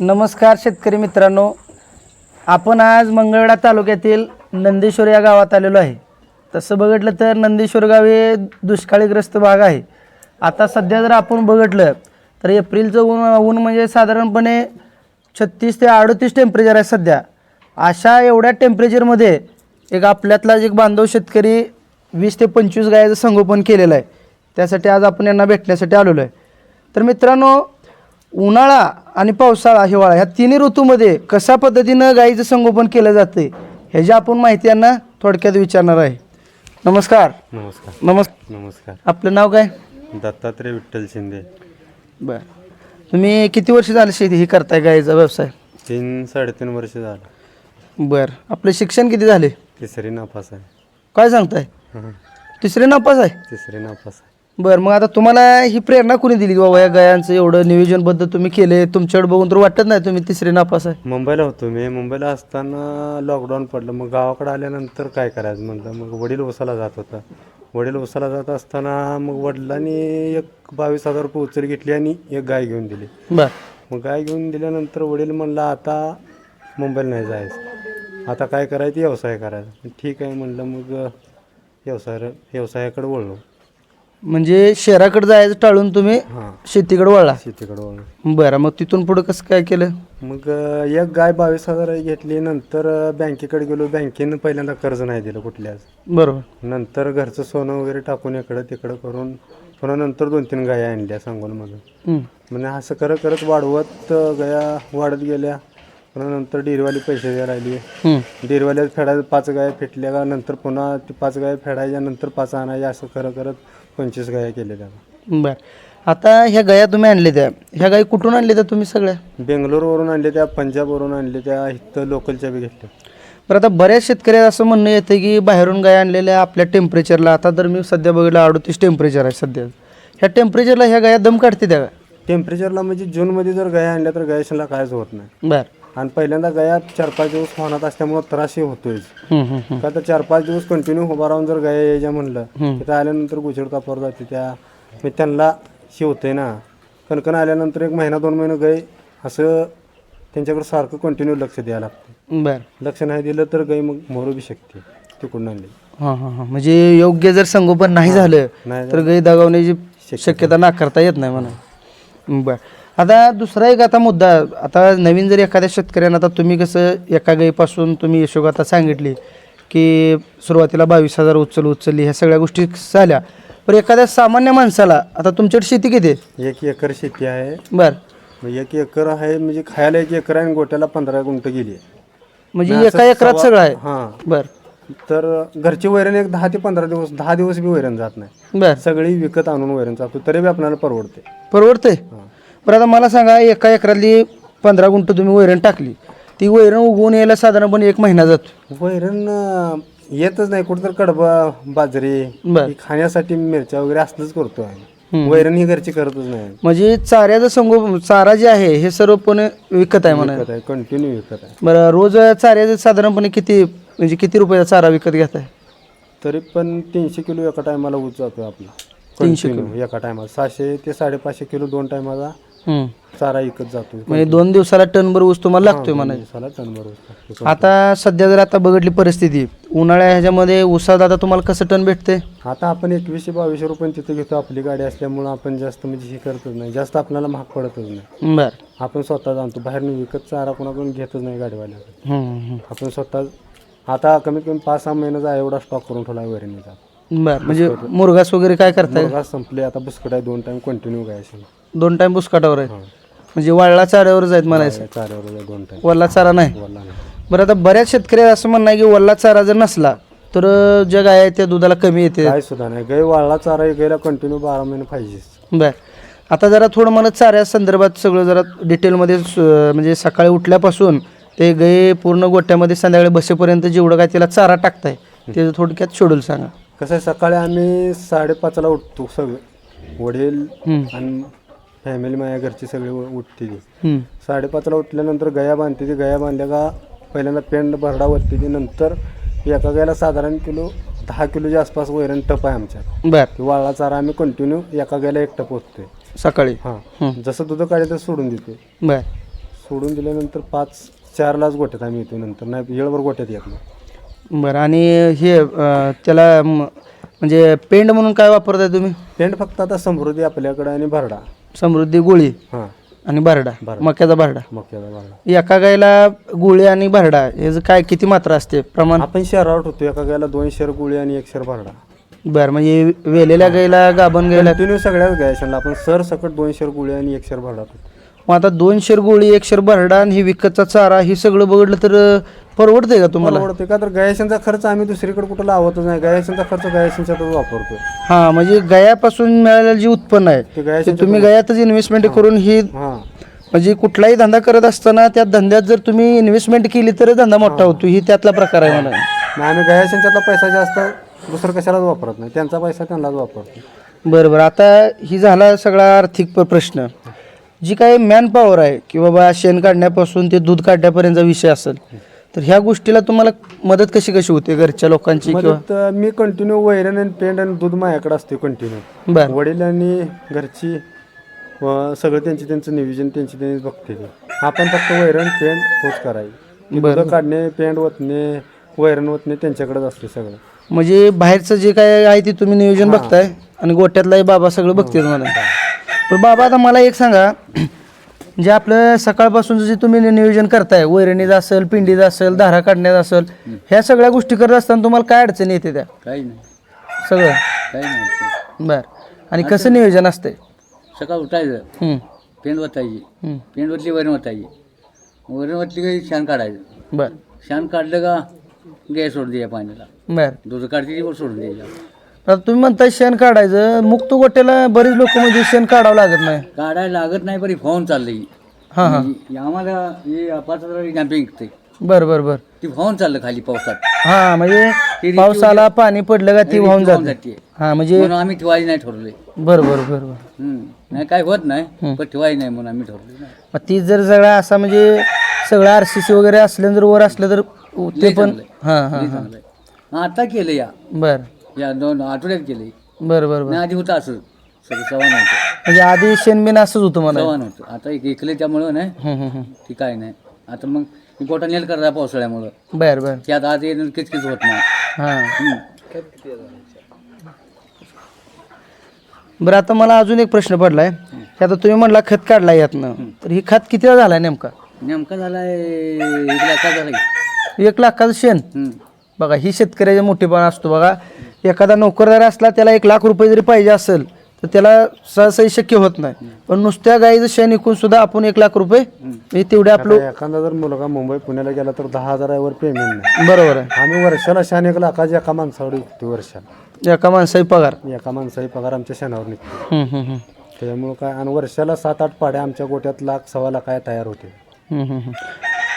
नमस्कार शेतकरी मित्रांनो. आपण आज मंगळवेढा तालुक्यातील नंदेश्वर या गावात आलेलो आहे. तसं बघितलं तर नंदेश्वर गाव हे दुष्काळीग्रस्त भाग आहे. आता सध्या जर आपण बघितलं तर एप्रिलचं ऊन ऊन म्हणजे साधारणपणे छत्तीस ते अडतीस टेम्परेचर आहे सध्या. अशा एवढ्या टेम्परेचरमध्ये एक आपल्यातला एक बांधव शेतकरी वीस ते पंचवीस गायचं संगोपन केलेलं आहे. त्यासाठी आज आपण यांना भेटण्यासाठी आलेलो आहे. तर मित्रांनो उन्हाळा आणि पावसाळा हिवाळा ह्या तिन्ही ऋतूमध्ये कशा पद्धतीनं गाईचं संगोपन केलं जाते ह्याची आपण माहिती यांना थोडक्यात विचारणार आहे. नमस्कार. नमस्कार. नमस् नमस्कार. आपलं नाव काय? दत्तात्रय विठ्ठल शिंदे. बर. तुम्ही किती वर्ष झाले शेती ही करताय गाईचा व्यवसाय? तीन साडेतीन वर्ष झालं. बर. आपलं शिक्षण किती झाले? तिसरी नापास आहे. काय सांगताय. तिसरे नापास आहे? तिसरी नापास आहे. बरं मग आता तुम्हाला ही प्रेरणा कोणी दिली की बाबा या गायांचं एवढं नियोजनबद्ध तुम्ही केले तुमच्याकडे बघून तर वाटत नाही तुम्ही तिसरे नापास आहे. मुंबईला होतो मी. मुंबईला असताना लॉकडाऊन पडलं. मग गावाकडे आल्यानंतर काय करायचं म्हटलं मग वडील उसाला जात होता. वडील उसाला जात असताना मग वडिलांनी एक बावीस हजार रुपये उचल घेतली आणि एक गाय घेऊन दिली. बर. मग गाय घेऊन दिल्यानंतर वडील म्हणला आता मुंबईला नाही जायचं. आता काय करायचं? व्यवसाय करायचा. ठीक आहे म्हणलं मग व्यवसाय व्यवसायाकडे वळलो. म्हणजे शहराकडे जायचं टाळून तुम्ही हां. शेतीकडे वळला. शेतीकडे वळलो. बरं मग तिथून पुढं कसं काय केलं? मग अ, एक गाय बावीस हजार घेतली नंतर अ, बँकेकडे गेलो. बँकेनं पहिल्यांदा कर्ज नाही दिलं कुठल्याच. बरोबर. नंतर घरचं सोनं वगैरे टाकून इकडं तिकडं करून पुन्हा नंतर दोन तीन गाया आणल्या सांगोलमधून हं. म्हणजे असं करत करत वाढवत अ, गाया वाढत गेल्या. पुन्हा नंतर डेअरीवाली पैसे द्यायला लागली हं. डेअरीवाल्या फेडायला पाच गाया फेटल्या का नंतर पुन्हा ती पाच गाया फेडायच्या नंतर पाच आणायच्या असं करत करत पंचवीस गाया केलेल्या. बर. आता ह्या गाया तुम्ही आणल्या त्या. ह्या गाई कुठून आणल्या त्या तुम्ही सगळ्या? बेंगलोरवरून आणले त्या पंजाबवरून आणले त्या इथं लोकलच्या बी घेतल्या. बरं आता बऱ्याच शेतकरी असं म्हणणं येतं की बाहेरून गाय आणलेल्या आपल्या टेम्परेचरला आता तर मी सध्या बघितलं अडतीस टेम्परेचर आहे सध्या. ह्या टेम्परेचरला ह्या गाया दम काढते त्या टेम्परेचरला म्हणजे जूनमध्ये जर गाया आणल्या तर गायशाला कायच होत नाही. बर. आणि पहिल्यांदा गाया चार पाच दिवस होणार असल्यामुळं त्रासही होतोय. का तर चार पाच दिवस कंटिन्यू उभा राहून जर गाया यायच्या म्हणलं. तिथं आल्यानंतर गुजर तापावर जाते त्या मग त्यांना होतंय ना. कणकण आल्यानंतर एक महिना दोन महिने गाय असं त्यांच्याकडे सारखं कंटिन्यू लक्ष द्यायला लागतं बर. लक्ष नाही दिलं तर गाय मग मरू बी शकते तिकडून आणली. हां हां हां. म्हणजे योग्य जर संगोपन नाही झालं नाही तर गाई दगावण्याची शक्यता नाकारता येत नाही म्हणा. बर. आता दुसरा एक आता मुद्दा आता नवीन जर एखाद्या शेतकऱ्यांना आता तुम्ही कसं एका गाईपासून तुम्ही यशोगाथा सांगितली की सुरुवातीला बावीस हजार उचल उचलली ह्या सगळ्या गोष्टी झाल्या. पण एखाद्या सामान्य माणसाला आता तुमच्याकडे शेती किती आहे? एक एकर शेती आहे. बर. मग एक एकर आहे म्हणजे खायला एक एकर आहे आणि गोट्याला पंधरा गुंठ गेली आहे. म्हणजे एका एकरात सगळं आहे? हां. बर. तर घरची वैरण एक दहा ते पंधरा दिवस दहा दिवस बी वैरण जात नाही. बर. सगळी विकत आणून वैरण जातो तरी बी आपल्याला परवडते. परवडतंय? हां. बरं आता मला सांगा एका एकरातली पंधरा गुंठ तुम्ही वैरण टाकली. ती वैरण उगवून यायला साधारणपणे एक महिना जातो. वैरण अं, येतच नाही. कुठं तर कडबा बाजरी बर. ही खाण्यासाठी मिरच्या वगैरे असलंच करतो आहे वैरण ही घरची करतच नाही. म्हणजे चाऱ्याचं संगो चारा जे आहे हे सर्वपणे विकत आहे म्हणा विकत आहे कंटिन्यू विकत आहे. बरं रोज चाऱ्याचं साधारणपणे किती म्हणजे किती रुपयाचा चारा विकत घेत आहे? तरी पण तीनशे किलो एका टायमाला ऊस जातो आपला. कंटिन्यू एका टायमाला. सहाशे ते साडेपाचशे किलो दोन टायमाला चारा विकत जातो म्हणजे दोन दिवसाला टनभर ऊस तुम्हाला लागतोय म्हणा दिवसाला टनभर ऊस लागतो. आता सध्या जर आता बघितली परिस्थिती उन्हाळ्या ह्याच्यामध्ये ऊसात आता तुम्हाला कसं टन भेटते आता आपण एकवीसशे बावीसशे रुपये तिथे घेतो आपली गाडी असल्यामुळं आपण जास्त म्हणजे हे करतच नाही. जास्त आपल्याला महाग पडतच नाही. बरं. आपण स्वतः जाणतो बाहेर विकत चारा कोणाकडून घेतच नाही गाडीवाल्याकडे. हम्म. आपण स्वतः आता कमीत कमी पाच सहा महिन्याचा एवढा स्टॉक करून ठेवला वैरणीचा. बरं म्हणजे मुरगास वगैरे काय करताय? संपले आता बुसकट आहे दोन टाइम कंटिन्यू गायचे दोन टाइम बुसकाटावर आहे म्हणजे वाळला चाऱ्यावरच आहेत म्हणायचं. चाऱ्यावर आहे दोन टाइम वल्ला चारा नाही. वल्ला नाही. बरं आता बऱ्याच शेतकरी असं म्हणणं आहे की वल्ला चारा जर नसला तर ज्या गाय आहेत त्या दुधाला कमी येते. काय सुद्धा नाही. गाय वाळला चारा गायला कंटिन्यू बारा महिने पाहिजेच बर. आता जरा थोडं मला चाऱ्या संदर्भात सगळं जरा डिटेलमध्ये स- म्हणजे सकाळी उठल्यापासून ते गाय पूर्ण गोट्यामध्ये संध्याकाळी बसेपर्यंत जेवढं काय तिला चारा टाकताय त्याचं थोडक्यात शेड्यूल सांगा. कसं आहे सकाळी आम्ही साडेपाचला उठतो सगळे. वडील हम्म, आणि फॅमिली माझ्या घरची सगळी उ- उठते ती. हम्म, साडेपाचला उठल्यानंतर गया बांधते ती. गया बांधल्या का पहिल्यांदा पेंड भरडा वरते ती. नंतर एका गायला साधारण किलो दहा किलोच्या आसपास वैरण टप आहे आमच्या बर. वाळला चारा आम्ही कंटिन्यू एका गायला एक टप ओततोय. सकाळी. हां. जसं दूध काढे तर सोडून देते बर. सोडून दिल्यानंतर पाच चारलाच गोट्यात आम्ही येतो नंतर. नाही येळभर गोट्यात येत नाही. बरं. आणि हे अं, त्याला म- म्हणजे पेंड म्हणून काय वापरताय तुम्ही? पेंट फक्त आता समृद्धी आपल्याकडे आणि भरडा. समृद्धी गोळी हां. आणि बारडा बारडा. मक्याचा बारडा. मक्याचा भरडा एका गायला गोळी आणि बारडा याचं काय किती मात्रा असते? प्रमाण? आपण शहरावर होतो. एका गायला दोन शेर गुळी आणि एक शेर भरडा बरं म्हणजे वेलेल्या गायला गाभण गायला कंटिन्यू सगळ्याच गायशांना. आपण सर सकट दोन शेर गुळी आणि एक शेर भरडा होतो मग आता दोन शेर गोळी एक शेर बारडा आणि ही विकतचा चारा हे सगळं बघितलं तर परवडतंय का तुम्हाला? परवडते का? तर गायशांचा खर्च आम्ही दुसरीकडे कुठं लावतच नाही. गायशांचा खर्च गायशांच्यातच वापरतो हा म्हणजे गयापासून मिळालेलं जे उत्पन्न आहे ते तुम्ही गयातच इन्व्हेस्टमेंट करून ही हां. म्हणजे कुठलाही धंदा करत असताना त्या धंद्यात जर तुम्ही इन्व्हेस्टमेंट केली तर धंदा मोठा होतो. ही त्यातला प्रकार आहे नाही आम्ही गायशांच्यातला पैसा जास्त दुसरं कशालाच वापरत नाही. त्यांचा पैसा त्यांनाच वापरतो बरं बरं. आता ही झाला सगळा आर्थिक प- प्रश्न. जी काही मॅन पॉवर आहे की बाबा शेण काढण्यापासून ते दूध काढण्यापर्यंतचा विषय असेल तर ह्या गोष्टीला तुम्हाला मदत कशी कशी होते घरच्या लोकांची किंवा? मदत अं, मी कंटिन्यू वैरण आणि पेंड आणि दूध माझ्याकडे असते कंटिन्यू बरं. वडील आणि घरची सगळं त्यांची त्यांचं नियोजन त्यांची त्यांनी बघते ते. आपण फक्त वैरण पेंड तोच करायची. दूध काढणे पेंड ओतणे वैरण ओतणे त्यांच्याकडेच असते सगळं. म्हणजे बाहेरचं जे काय आहे ते तुम्ही नियोजन बघताय आणि गोट्यातलाही बाबा सगळं बघते मला पण बाबा आता मला एक सांगा. जे आपलं सकाळपासून जे तुम्ही नियोजन करताय वैरणीचं असेल पिंडीचं असेल धारा काढण्याचं असेल ह्या सगळ्या गोष्टी करत असताना तुम्हाला काय अडचणी येते त्या? काही नाही. सगळं? काही नाही. बर. आणि कसं नियोजन असतंय? सकाळ उठायचं. पेंड वतायची. हम्म. पेंड वतली वरण वतायची. वरण वतली काही शान काढायचं. बर. शान काढलं का गॅस सोडून द्यायच्या पाण्याला. बर. दूध काढते ती पण सोडून द्यायच्या आता तुम्ही म्हणताय शेण काढायचं. मुक्त गोट्याला बरेच लोक म्हणजे शेण काढावं लागत नाही. काढायला लागत नाही बरी फोन चाललंय हां हां. आम्हाला हे पाच हजार कॅम्पिंग ते बर बर बर. ती फोन चाललं खाली पावसात. हा म्हणजे पाऊस आला पाणी पडलं का ती वाहून वाहून जाते. जाते. हा म्हणजे म्हणून आम्ही ठेवायची नाही ठरवले. बर बर बर बर. नाही काय होत नाही पण ठेवायची नाही म्हणून आम्ही ठरवले मग ती जर सगळा असा म्हणजे सगळं आर सी सी वगैरे असलं जर वर असलं तर ते पण हा हा लई चांगलं आहे. आता केलं या. बर. या दोन आठवड्यात केले. बर बर बर. आधी होतं असं. सगळं सव्वा नव्हतं म्हणजे आधी शेणबिन असंच होतं मला सव्वा नव्हतं आता एक एकले त्यामुळं नाही. ती काय नाही. आता मग गोटा नेल करता पावसाळ्यामुळं. बर बर. की आता येणं किचकिच होत नाही. हा. हम्म. बरं आता मला अजून एक प्रश्न पडलाय. की आता तुम्ही म्हणला खत काढलाय यातनं. तर ही खत कितीला झालाय नेमका? नेमका झालाय एक झालाय. एक लाखाचं शेण? हम्म. बघा ही शेतकऱ्याचा मोठेपणा असतो बघा. एखादा नोकरदार असला त्याला एक लाख रुपये जरी पाहिजे असेल तर त्याला सहसाही शक्य होत नाही. पण नुसत्या गाईचं शेण विकून सुद्धा आपण एक लाख रुपये हे तेवढे आपलं एखादा जर मुलगा मुंबई पुण्याला गेला तर दहा हजारावर पेमेंट नाही. बरोबर आहे. आम्ही वर्षाला शान एक लाखाच्या एका माणसावर विकतो वर्षाला. एका माणसाही पगार. एका माणसाही पगार आमच्या शानावर निघतो. हम्म, हम्म, हम्म. त्याच्यामुळं काय आणि वर्षाला सात आठ पाड्या आमच्या गोट्यात लाख सव्वा लाख काय तयार होते. हम्म, हम्म, हम्म.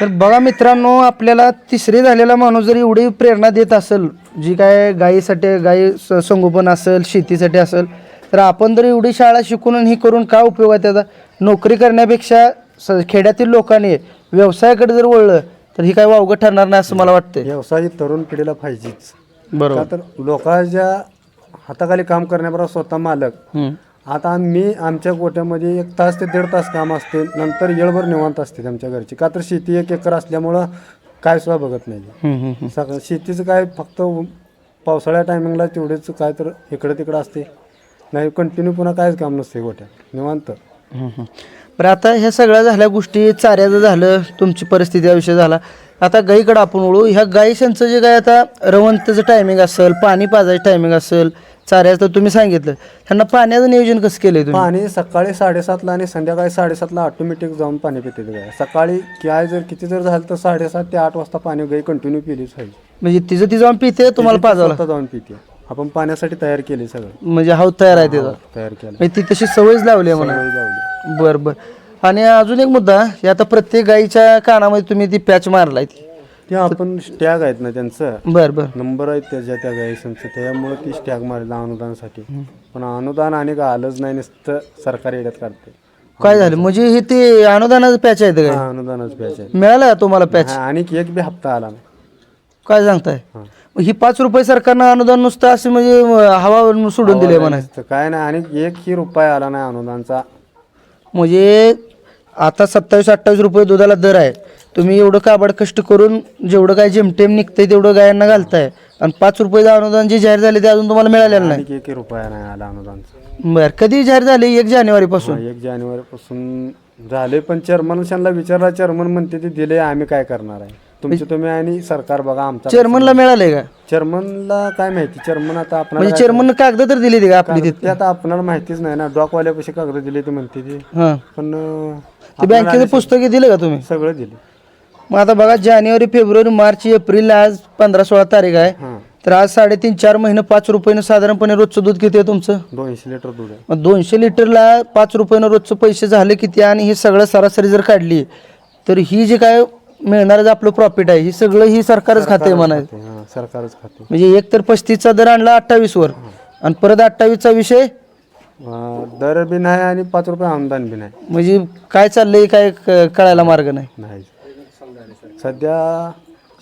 तर बघा मित्रांनो आपल्याला तिसरी झालेला माणूस जर एवढी प्रेरणा देत असेल जी काय गायीसाठी गायी स- संगोपन असेल शेतीसाठी असेल तर आपण जर एवढी शाळा शिकून आणि ही करून काय उपयोग आहे त्याचा? नोकरी करण्यापेक्षा स खेड्यातील लोकांनी व्यवसायाकडे जर वळलं तर ही काय वावगं ठरणार नाही असं मला वाटतंय. व्यवसाय तरुण पिढीला पाहिजेच. का बरोबर तर लोकांच्या हाताखाली काम करण्याबरोबर स्वतः मालक हम्म. आता आम्ही आमच्या गोट्यामध्ये एक तास ते दीड तास काम असते नंतर येळभर निवांत असते आमच्या घरची. का तर शेती एक एकर असल्यामुळं काय सुद्धा बघत नाही. सगळं शेतीचं काय फक्त पावसाळ्या टायमिंगला तेवढेच काय तर इकडं तिकडं असते. नाही कंटिन्यू पुन्हा कायच काम नसते गोट्यात निवांत. बरं आता ह्या सगळ्या झाल्या गोष्टी चाऱ्याचं झालं तुमची परिस्थिती विषय झाला. आता गाईकडं आपण वळू ह्या गाईशांचं जे काय आता रवंतचं टायमिंग असेल पाणी पाजायचं टायमिंग असेल चाऱ्याचं तर तुम्ही सांगितलं. ह्यांना पाण्याचं नियोजन कसं केलंय तुम्ही? पाणी सकाळी साडेसातला आणि संध्याकाळी साडेसातला ऑटोमॅटिक जाऊन पाणी पिते गाय सकाळी काय जर किती जर झालं तर साडेसात ते आठ वाजता पाणी गाई कंटिन्यू पिलीच पाहिजे. म्हणजे तिचं ती जाऊन पिते तुम्हाला पाजावं स्वतः जाऊन पिते. आपण पाण्यासाठी तयार केले सगळं. लागतं. म्हणजे हाव तयार आहे त्याचा तयार केलं. म्हणजे ती तशी सवयच लावली आहे म्हणा. सवय लावली. बर बर. आणि अजून एक मुद्दा हे आता प्रत्येक गाईच्या कानामध्ये तुम्ही ती पॅच मारलाय. ती ते आपण स्टॅग आहेत ना त्यांचं. बर बर. नंबर आहेत त्याच्या त्या गायसनचं त्याच्यामुळे ती स्टॅग मारला अनुदानासाठी. पण अनुदान आणि का आलंच नाही नुसतं सरकारी येड्यात काढते काय झालं? म्हणजे हे ते अनुदानाचं पॅच आहे काय? हा अनुदानच प्यायचं आहे मिळालं का तुम्हाला पॅच? हा, आणि एक बी हप्ता आला नाही. काय सांगताय? हा. मग ही पाच रुपये सरकारनं अनुदान नुसतं असं म्हणजे अं, हवा सोडून दिले म्हणा नुसतं काय नाही आणि एक ही रुपया आला नाही अनुदानचा. म्हणजे आता सत्तावीस अठ्ठावीस रुपये दुधाला दर आहे. तुम्ही एवढं काबाड कष्ट करून जेवढं काय जेमतेम निघतंय तेवढं गायांना घालताय. आणि पाच रुपयाचं अनुदान जे जाहीर झाले ते अजून तुम्हाला मिळालेलं नाही. एक रुपया नाही आला अनुदानचा. बरं कधी जाहीर झाले? एक जानेवारीपासून? एक जानेवारीपासून झाले पण चेअरमन त्यांना विचारला चेअरमन म्हणते ते दिले आम्ही काय करणार आहे? तुमचे तुम्ही आणि सरकार बघा आमचा चेअरमनला मिळालंय का? चेअरमनला काय माहिती? चेअरमन आता आपल्याला म्हणजे चेअरमन कागद तर दिली का आपली तिथे? ते आता आपल्याला माहितीच नाही ना. डॉकवाल्यापाशी कागद दिले ते म्हणते ते. हां. पण अं, ते बँकेचं पुस्तक दिलं का तुम्ही? सगळं दिले. मग आता बघा जानेवारी फेब्रुवारी मार्च एप्रिल आज पंधरा सोळा तारीख आहे. तर आज साडेतीन चार महिने पाच रुपयानं साधारणपणे रोजचं दूध किती आहे तुमचं? दोनशे लिटर दूध आहे. मग दोनशे लिटरला पाच रुपयानं रोजचं पैसे झाले किती आणि हे सगळं सरासरी जर काढली तर ही जे काय मिळणारं जे आपलं प्रॉफिट आहे ही सगळं ही सरकारच खाते म्हणायचं. ते, हां सरकारच खाते. म्हणजे एक तर पस्तीसचा दर आणला अठ्ठावीस वर आणि परत अठ्ठावीसचा विषय? अं, दर बी नाही आणि पाच रुपये अनुदान बी नाही. म्हणजे काय चाललंय काय क- कळायला मार्ग नाही. नाही. सध्या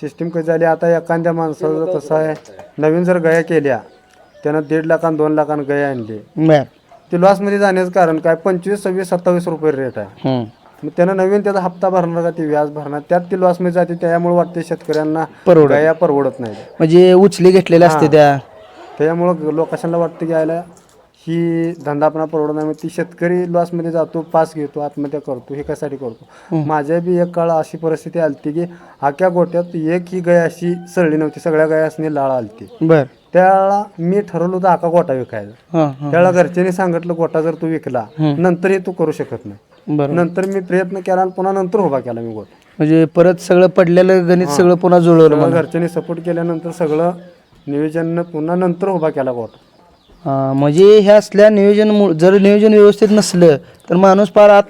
सिस्टीम कशी झाली? आता एखाद्या माणसाचं कसं आहे? नवीन जर गया केल्या त्यानं दीड लाखान दोन लाखान गया आणली. बर. ते लॉसमध्ये जाण्याचं कारण काय? पंचवीस सव्वीस सत्तावीस रुपये रेट आहे. हम्म. मग त्यानं नवीन त्याचा हप्ता भरणार का? ते व्याज भरणार. त्यात ती लॉसमध्ये जाते त्यामुळे वाटते शेतकऱ्यांना परवडत. गया परवडत नाही. म्हणजे उचली घेतलेल्या असते त्या. त्यामुळं लोकांना वाटतं की यायला ही धंदा नाही. मग ती शेतकरी लॉसमध्ये जातो पास घेतो आत्महत्या करतो हे कशासाठी करतो? माझ्या बी एक काळ अशी परिस्थिती आलती की आख्या गोट्यात एक ही गाय अशी सळली नव्हती. सगळ्या गायासनी लाळ आलती. बर. त्यावेळेला मी ठरवलं होतं आका गोटा विकायचा हां हां. त्यावेळेला घरच्यांनी सांगितलं गोटा जर तू विकला नंतर हे तू करू शकत नाही. बरं. नंतर मी प्रयत्न केला आणि पुन्हा नंतर उभा केला मी गोटा. म्हणजे परत सगळं पडलेलं गणित सगळं पुन्हा जुळवलं मला. घरच्यांनी सपोर्ट केल्यानंतर सगळं नियोजन पुन्हा नंतर उभा केला गोटा. म्हणजे ह्या असल्या नियोजन जर नियोजन व्यवस्थित नसलं तर माणूस फार आत